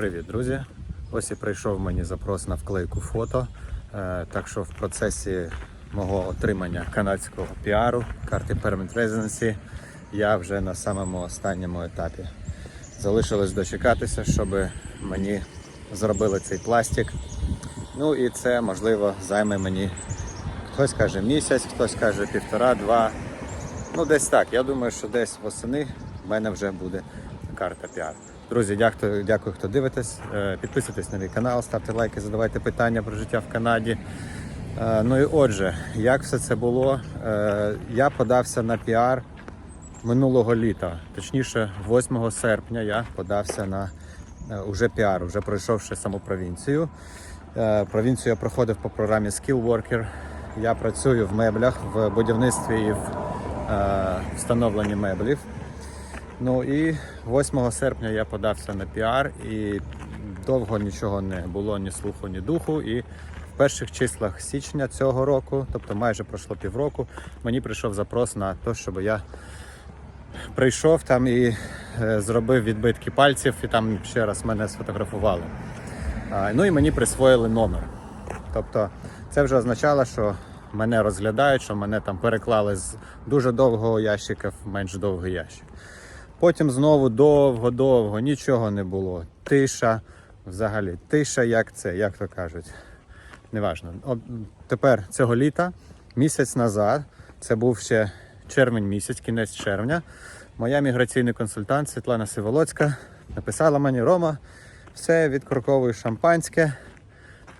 Привіт, друзі! Ось і прийшов мені запрос на вклейку фото. Е, Так що в процесі мого отримання канадського піару, карти Permanent Residency, я вже на самому останньому етапі. Залишилось дочекатися, щоб мені зробили цей пластик. Ну і це можливо займе мені хтось каже місяць, хтось каже півтора-два. Ну, десь так. Я думаю, що десь восени в мене вже буде карта піар. Друзі, дякую, дякую, хто дивитесь. Е, Підписуйтесь на мій канал, ставте лайки, задавайте питання про життя в Канаді. Е, Ну і отже, як все це було? Е, Я подався на піар минулого літа. Точніше, 8 серпня я подався на уже піар, вже пройшовши саму провінцію. Провінцію я проходив по програмі Skill Worker. Я працюю в меблях, в будівництві і в встановленні меблів. Ну і 8 серпня я подався на піар і довго нічого не було, ні слуху, ні духу. І в перших числах січня цього року, тобто майже пройшло півроку, мені прийшов запрос на те, щоб я прийшов там і е, зробив відбитки пальців, і там ще раз мене сфотографували. Ну і мені присвоїли номер. Тобто це вже означало, що мене розглядають, що мене там переклали з дуже довгого ящика в менш довгий ящик. Потім знову довго-довго нічого не було. Тиша, взагалі, тиша, як це, як то кажуть. Неважно. От тепер цього літа, місяць назад, це був ще червень місяць, кінець червня. Моя міграційний консультант Світлана Сиволоцька написала мені: Рома, все, відкорковуй шампанське.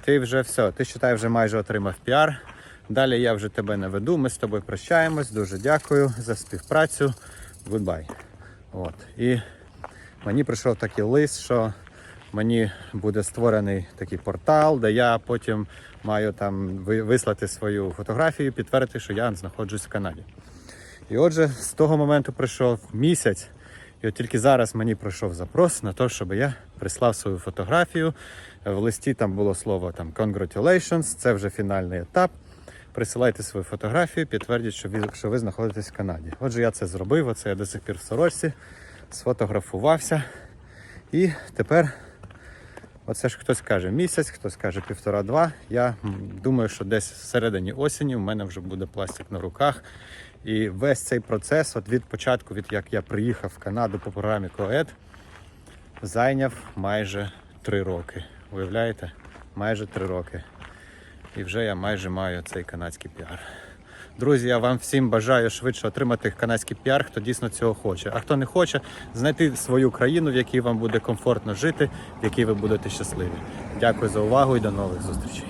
Ти вже все, ти считай, вже майже отримав піар. Далі я вже тебе не веду. Ми з тобою прощаємось. Дуже дякую за співпрацю. Goodbye. От. І мені прийшов такий лист, що мені буде створений такий портал, де я потім маю там вислати свою фотографію, підтвердити, що я знаходжусь в Канаді. І отже, з того моменту пройшов місяць, і от тільки зараз мені прийшов запрос на те, щоб я прислав свою фотографію. В листі там було слово там congratulations, це вже фінальний етап. Присилайте свою фотографію, підтвердіть, що ви, що ви знаходитесь в Канаді. Отже, я це зробив, оце я до сих пір в сорочці, сфотографувався. І тепер, оце ж хтось каже місяць, хтось каже півтора-два. Я думаю, що десь всередині осені в мене вже буде пластик на руках. І весь цей процес, от від початку, від як я приїхав в Канаду по програмі КОЕД, зайняв майже три роки. Уявляєте? Майже три роки. І вже я майже маю цей канадський піар. Друзі, я вам всім бажаю швидше отримати канадський піар, хто дійсно цього хоче. А хто не хоче, знайти свою країну, в якій вам буде комфортно жити, в якій ви будете щасливі. Дякую за увагу і до нових зустрічей.